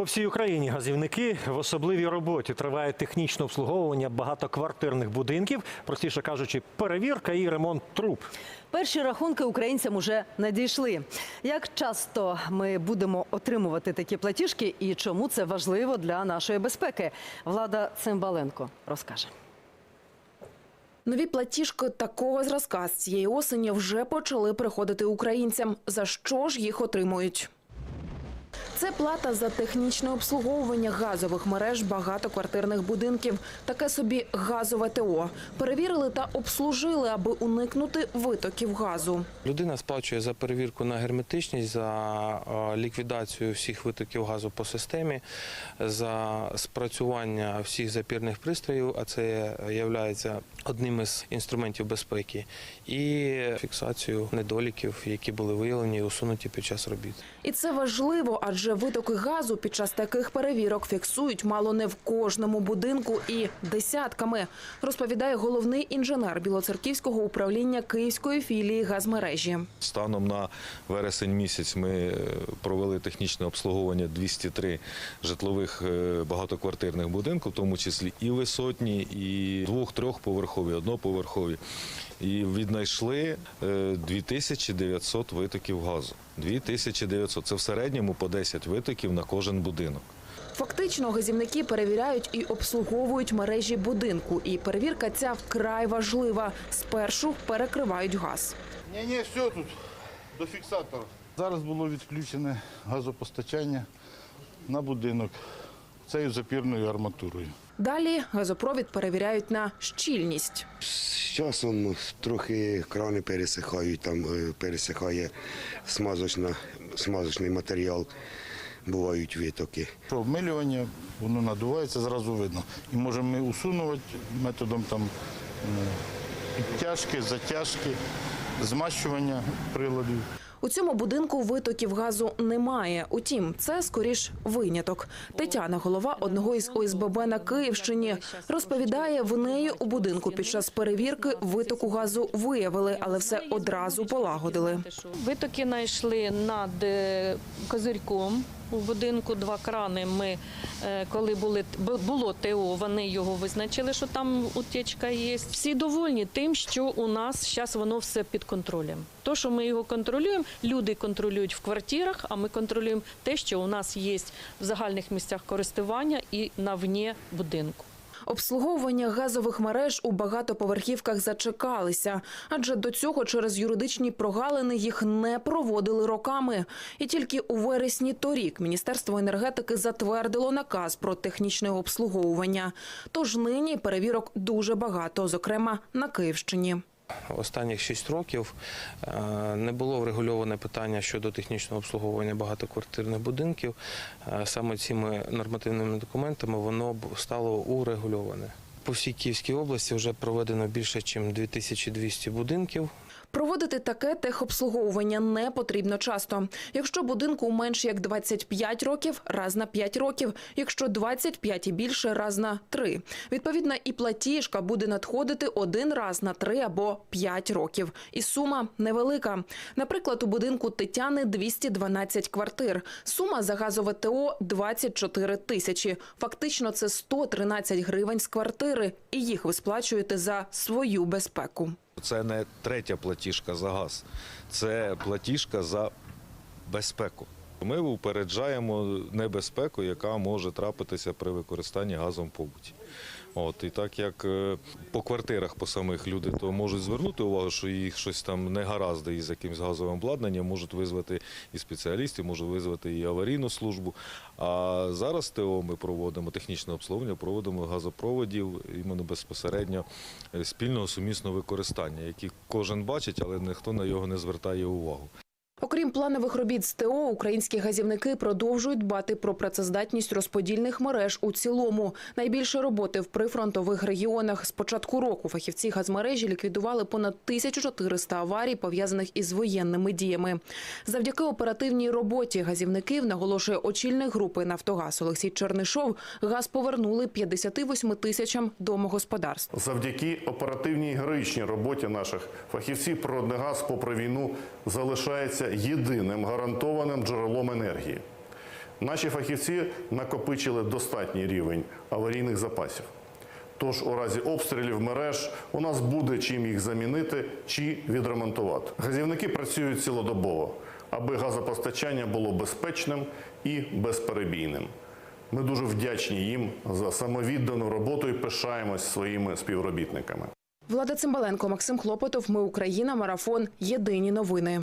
По всій Україні газівники в особливій роботі триває технічне обслуговування багатоквартирних будинків, простіше кажучи, перевірка і ремонт труб. Перші рахунки українцям уже надійшли. Як часто ми будемо отримувати такі платіжки і чому це важливо для нашої безпеки? Влада Цимбаленко розкаже. Нові платіжки такого зразка з цієї осені вже почали приходити українцям. За що ж їх отримують? Це плата за технічне обслуговування газових мереж багатоквартирних будинків. Таке собі газове ТО. Перевірили та обслужили, аби уникнути витоків газу. Людина сплачує за перевірку на герметичність, за е, ліквідацію всіх витоків газу по системі, за спрацювання всіх запірних пристроїв, а це є одним із інструментів безпеки, і фіксацію недоліків, які були виявлені і усунуті під час робіт. І це важливо, адже витоки газу під час таких перевірок фіксують мало не в кожному будинку і десятками, розповідає головний інженер Білоцерківського управління Київської філії газмережі. Станом на вересень місяць ми е, провели технічне обслуговування 203 житлових е, багатоквартирних будинків, в тому числі і висотні, і двох-трьохповерхові, одноповерхові. І віднайшли е, 2900 витоків газу. 2900 – це в середньому по 10 витоків на кожен будинок. Фактично, газівники перевіряють і обслуговують мережі будинку. І перевірка ця вкрай важлива. Спершу перекривають газ. Ні, ні, все тут до фіксатора. Зараз було відключене газопостачання на будинок цією запірною арматурою. Далі газопровід перевіряють на щільність. З часом трохи крани пересихають, там е, пересихає смазочна, смазочний матеріал, бувають витоки. Що обмилювання, воно надувається, зразу видно. І можемо ми усунувати методом там е, підтяжки, затяжки, змащування приладів. У цьому будинку витоків газу немає. Утім, це скоріш виняток. Тетяна, голова одного із ОСББ на Київщині, розповідає, в неї у будинку під час перевірки витоку газу виявили, але все одразу полагодили. Витоки знайшли над е, козирьком. У будинку два крани. Ми е, коли були було ТО, вони його визначили, що там утечка є. Всі довольні тим, що у нас зараз воно все під контролем. То, що ми його контролюємо, люди контролюють в квартирах, а ми контролюємо те, що у нас є в загальних місцях користування і навні будинку. Обслуговування газових мереж у багатоповерхівках зачекалися, адже до цього через юридичні прогалини їх не проводили роками. І тільки у вересні торік Міністерство енергетики затвердило наказ про технічне обслуговування. Тож нині перевірок дуже багато, зокрема на Київщині. Останніх 6 років е, не було врегульоване питання щодо технічного обслуговування багатоквартирних будинків. Е, Саме цими нормативними документами воно стало урегульоване. По всій Київській області вже проведено більше, ніж 2200 будинків. Проводити таке техобслуговування не потрібно часто. Якщо будинку менше як 25 років, раз на 5 років. Якщо 25 і більше, раз на 3. Відповідно, і платіжка буде надходити один раз на 3 або 5 років. І сума невелика. Наприклад, у будинку Тетяни 212 квартир. Сума за газове ТО 24 тисячі. Фактично, це 113 гривень з квартири. І їх ви сплачуєте за свою безпеку. Це не третя платіжка за газ, це платіжка за безпеку. Ми упереджаємо небезпеку, яка може трапитися при використанні газом побуті. От і так як е, по квартирах по самих люди то можуть звернути увагу, що їх щось там не гаразди із якимось газовим обладнанням, можуть визвати і спеціалістів, можуть визвати і аварійну службу. А зараз ТО ми проводимо технічне обслуговування, проводимо газопроводів іменно безпосередньо е, спільного сумісного використання, які кожен бачить, але ніхто на його не звертає увагу. Окрім планових робіт з ТО, українські газівники продовжують дбати про працездатність розподільних мереж у цілому. Найбільше роботи в прифронтових регіонах. З початку року фахівці газмережі ліквідували понад 1400 аварій, пов'язаних із воєнними діями. Завдяки оперативній роботі газівників, наголошує очільник групи «Нафтогаз» Олексій Чернишов, газ повернули 58 тисячам домогосподарств. Завдяки оперативній героїчній роботі наших фахівців Природнигаз попри війну залишається єдиним гарантованим джерелом енергії. Наші фахівці накопичили достатній рівень аварійних запасів. Тож у разі обстрілів мереж у нас буде чим їх замінити чи відремонтувати. Газівники працюють цілодобово, аби газопостачання було безпечним і безперебійним. Ми дуже вдячні їм за самовіддану роботу і пишаємось своїми співробітниками. Влада Цимбаленко, Максим Хлопотов. Ми Україна. Марафон. Єдині новини.